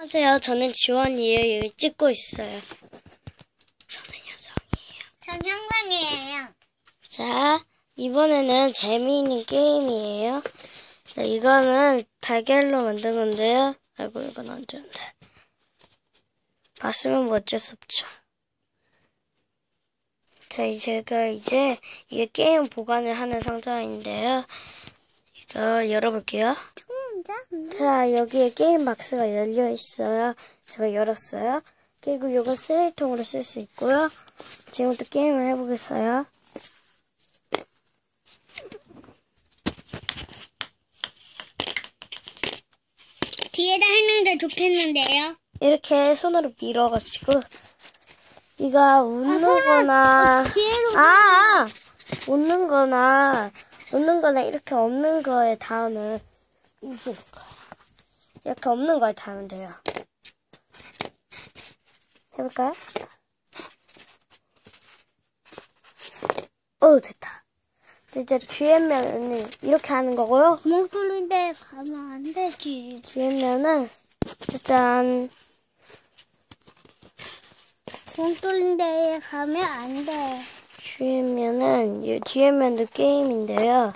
안녕하세요. 저는 지원이에요. 여기 찍고 있어요. 저는 여성이에요. 전 형광이에요. 자, 이번에는 재미있는 게임이에요. 자, 이거는 달걀로 만든 건데요. 아이고, 이건 안 되는데. 봤으면 뭐 어쩔 수 없죠. 자, 이 제가 이제 이게 게임 보관을 하는 상자인데요. 이거 열어볼게요. 자, 여기에 게임 박스가 열려 있어요. 제가 열었어요. 그리고 이거 쓰레기통으로 쓸 수 있고요. 지금부터 게임을 해보겠어요. 뒤에다 했는데 좋겠는데요. 이렇게 손으로 밀어가지고 이가 웃는 거나 어, 아, 아! 웃는 거나 웃는 거나 이렇게 없는 거에 닿으면 이렇게 없는 거에 닿으면 돼요. 해볼까요? 어 됐다. 이제 뒤에 면은 이렇게 하는 거고요. 구멍 뚫는데 가면 안 되지. 뒤에 면은 짜잔 구멍 뚫는데 가면 안 돼. 뒤에 면은 이 뒤에 면도 게임인데요.